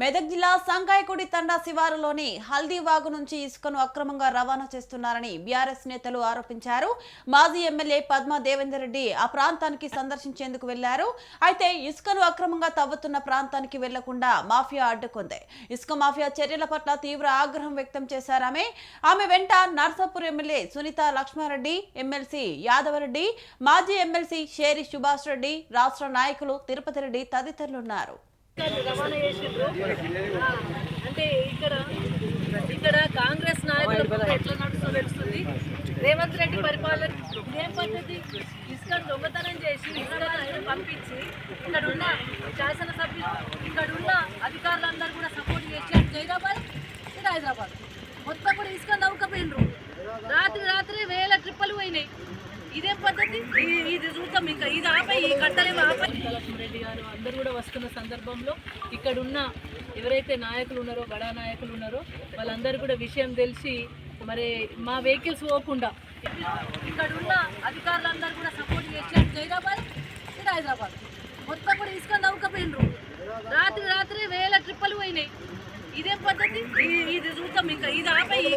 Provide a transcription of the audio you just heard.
మెదక్ జిల్లా సంగాయకుడి తండా శివారులోని హల్దీవాగు నుంచి ఇసుకను అక్రమంగా రవాణా చేస్తున్నారని బీఆర్ఎస్ నేతలు ఆరోపించారు. మాజీ ఎమ్మెల్యే పద్మా దేవేందర్ రెడ్డి ఆ ప్రాంతానికి సందర్శించేందుకు వెళ్ళారు. అయితే ఇసుకను అక్రమంగా తవ్వుతున్న ప్రాంతానికి వెళ్ళకుండా మాఫియా అడ్డుకుంది. ఇసుక మాఫియా చర్యల పట్ల తీవ్ర ఆగ్రహం వ్యక్తం చేశారామె ఆమె. వెంట నర్సాపూర్ ఎమ్మెల్యే సునీత లక్ష్మారెడ్డి ఎమ్మెల్సీ యాదవరెడ్డి మాజీ ఎమ్మెల్సీ షేరి సుభాష్ రెడ్డి రాష్ట్ర నాయకులు తిరుపతి రెడ్డి తదితరులున్నారు. రవాణా చేసిండ్రు. అంటే ఇక్కడ ఇక్కడ కాంగ్రెస్ నాయకులు ఎట్లా నడుస్తూ తెలుస్తుంది. రేవంత్ రెడ్డి పరిపాలన ఇదేం పద్ధతి ఇసుక దొంగతనం చేసి ఇసుక పంపించి ఇక్కడ ఉన్న శాసనసభ్యులు ఇక్కడ ఉన్న అధికారులందరూ కూడా సపోర్ట్ చేసి జైదాబాద్ హైదరాబాద్. మొత్తం కూడా ఇసుక నవ్వుకపోయినరు రాత్రి రాత్రి వేల ట్రిప్పులు పోయినాయి ఇదేం పద్ధతి? ఇది చూద్దాం ఇంకా ఇది ఆపై ఈ కట్టలేమో ఆపై. రెడ్డి గారు అందరూ కూడా వస్తున్న సందర్భంలో ఇక్కడ ఉన్న ఎవరైతే నాయకులు ఉన్నారో బడా నాయకులు ఉన్నారో వాళ్ళందరూ కూడా విషయం తెలిసి మరి మా వెహికల్స్ పోకుండా ఇక్కడ ఉన్న అధికారులందరూ కూడా సపోర్ట్ చేసి అటు జైరాబాద్ ఇటు హైదరాబాద్. మొత్తం కూడా ఇసుక నవ్వుకపోయినరు. రాత్రి రాత్రి వేల ట్రిప్పులు పోయినాయి. ఇదేం పద్ధతి? ఇది చూద్దాం ఇంకా ఇది ఆపై ఈ